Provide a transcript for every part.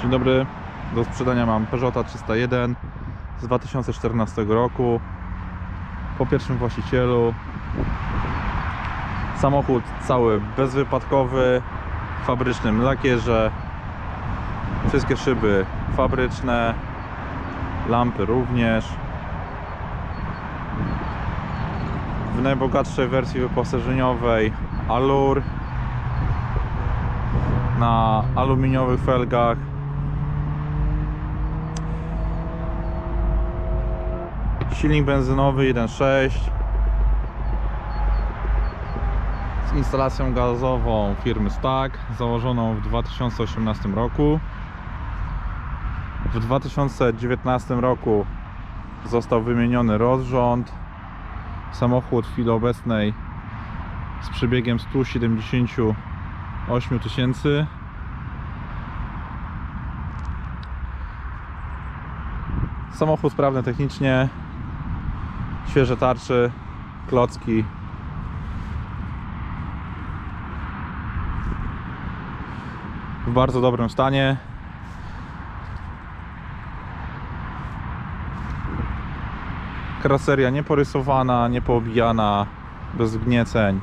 Dzień dobry. Do sprzedania mam Peugeota 301 z 2014 roku. Po pierwszym właścicielu. Samochód cały bezwypadkowy, w fabrycznym lakierze. Wszystkie szyby fabryczne, lampy również. W najbogatszej wersji wyposażeniowej Allure na aluminiowych felgach. Silnik benzynowy 1.6 z instalacją gazową firmy Stack, założoną w 2018 roku. W 2019 roku został wymieniony rozrząd. Samochód w chwili obecnej z przebiegiem 178 tysięcy. Samochód sprawny technicznie, świeże tarcze, klocki. W bardzo dobrym stanie. Karoseria nieporysowana, niepoobijana, bez wgnieceń.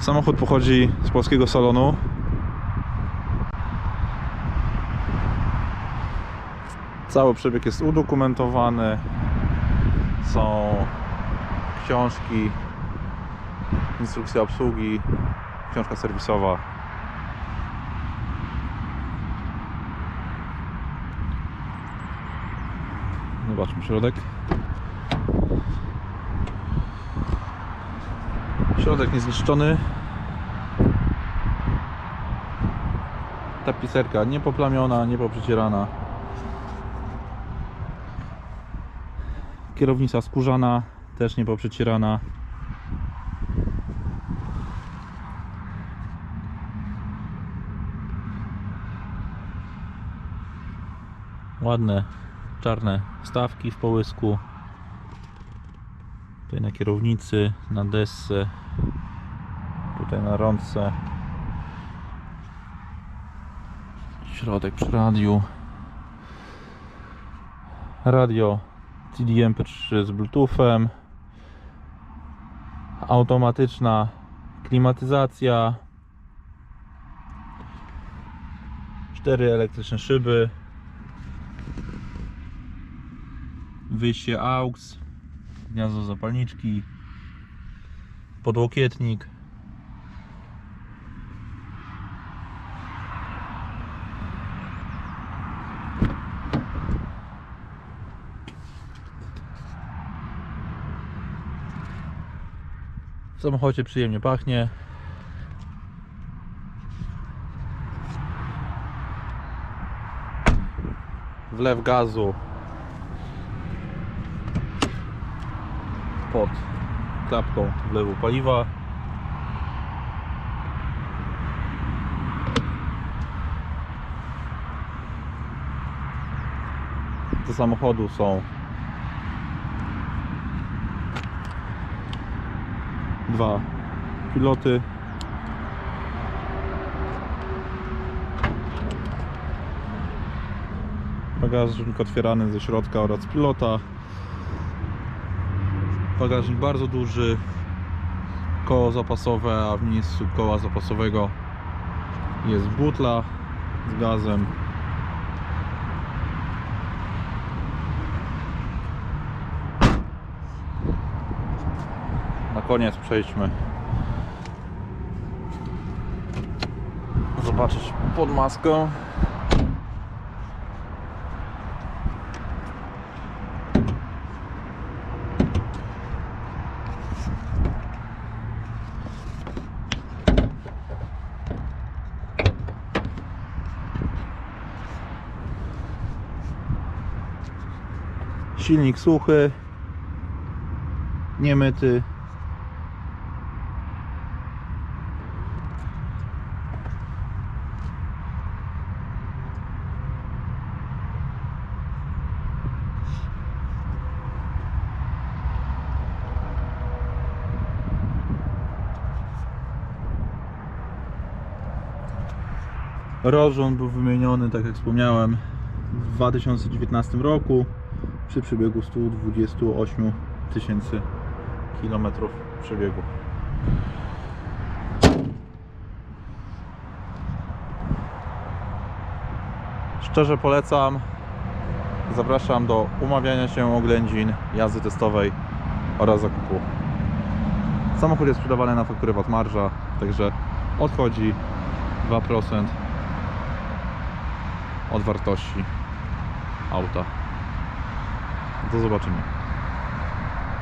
Samochód pochodzi z polskiego salonu. Cały przebieg jest udokumentowany. Są książki, instrukcja obsługi, książka serwisowa. Zobaczmy środek. Środek niezniszczony. Tapicerka niepoplamiona, niepoprzecierana. Kierownica skórzana, też niepoprzecierana. Ładne czarne wstawki w połysku. Tutaj na kierownicy, na desce, tutaj na rączce. Środek przy radiu. Radio CDMP3 z Bluetoothem. Automatyczna klimatyzacja. Cztery elektryczne szyby. Wyjście AUX gniazdo zapalniczki, podłokietnik. W samochodzie przyjemnie pachnie. Wlew gazu pod klapką wlewu paliwa. Do samochodu są dwa piloty. Bagażnik otwierany ze środka oraz pilota. Bagażnik bardzo duży, koło zapasowe, a w miejscu koła zapasowego jest butla z gazem. Na koniec przejdźmy zobaczyć pod maską. silnik suchy, niemyty. Rożon był wymieniony, tak jak wspomniałem, w 2019 roku przy przebiegu 128 tysięcy kilometrów przebiegu. Szczerze polecam. Zapraszam do umawiania się oględzin, jazdy testowej oraz zakupu. Samochód jest sprzedawany na fakturę VAT marża, także odchodzi 2% od wartości auta. Do zobaczenia.